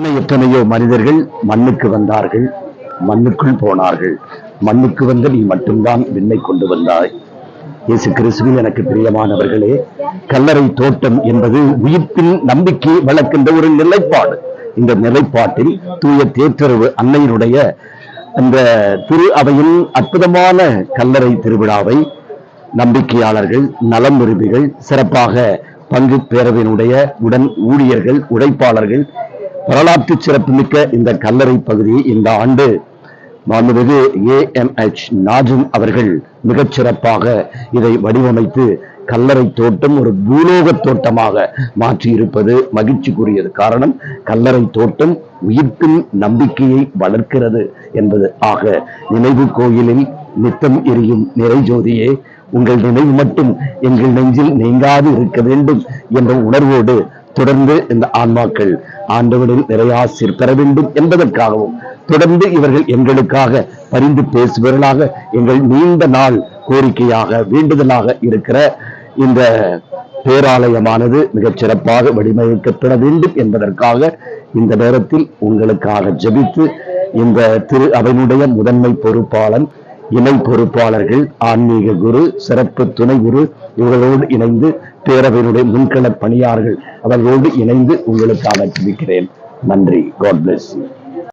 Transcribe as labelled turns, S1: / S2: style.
S1: எத்தனை எத்தனையோ மனிதர்கள் மண்ணுக்கு வந்தார்கள் மண்ணுக்குள் போனார்கள். மண்ணுக்கு வந்த நீ மட்டும்தான் விண்ணை கொண்டு வந்தாய். இயேசு கிறிஸ்துவில் எனக்கு பிரியமானவர்களே கல்லறை தோட்டம் என்பது உயிர்ப்பின் நம்பிக்கை வளர்க்கின்ற ஒரு நிலைப்பாடு. இந்த நிலைப்பாட்டில் தூய தேற்றரவு அன்னையினுடைய அந்த திரு அவையின் அற்புதமான கல்லறை திருவிழாவை நம்பிக்கையாளர்கள் நலம் விரும்பிகள் சிறப்பாக பங்கு பேரவையினுடைய உடன் ஊழியர்கள் உழைப்பாளர்கள் வரலாற்று சிறப்புமிக்க இந்த கல்லறை பகுதியை இந்த ஆண்டு மாண்புமிகு ஏஎம்ஹெச் நாஜும் அவர்கள் மிகச் சிறப்பாக இதை வடிவமைத்து கல்லறை தோட்டம் ஒரு பூலோக தோட்டமாக மாற்றியிருப்பது மகிழ்ச்சிக்குரியது. காரணம் கல்லறை தோட்டம் உயிர்ப்பின் நம்பிக்கையை வளர்க்கிறது என்பது. ஆக நினைவு கோயிலில் நித்தம் எரியும் நிறைஜோதியே உங்கள் நினைவு மட்டும் எங்கள் நெஞ்சில் நீங்காது இருக்க வேண்டும் என்ற உணர்வோடு தொடர்ந்து இந்த ஆன்மாக்கள் ஆண்டவனில் நிறையாசிர் பெற வேண்டும் என்பதற்காகவும் தொடர்ந்து இவர்கள் எங்களுக்காக பரிந்து பேசுபவர்களாக எங்கள் நீண்ட நாள் கோரிக்கையாக வேண்டுதலாக இருக்கிற இந்த பேராலயமானது மிகச் சிறப்பாக வடிவமைக்கப்பட வேண்டும் என்பதற்காக இந்த நேரத்தில் உங்களுக்காக ஜபித்து இந்த திரு அவையினுடைய முதன்மை பொறுப்பாளன் இணை பொறுப்பாளர்கள் ஆன்மீக குரு சிறப்பு துணை குரு இவர்களோடு இணைந்து பேரவையினுடைய முன்கள பணியாளர்கள் அவர்களோடு இணைந்து உங்களுக்காக ஜெபிக்கிறேன் நன்றி. God bless you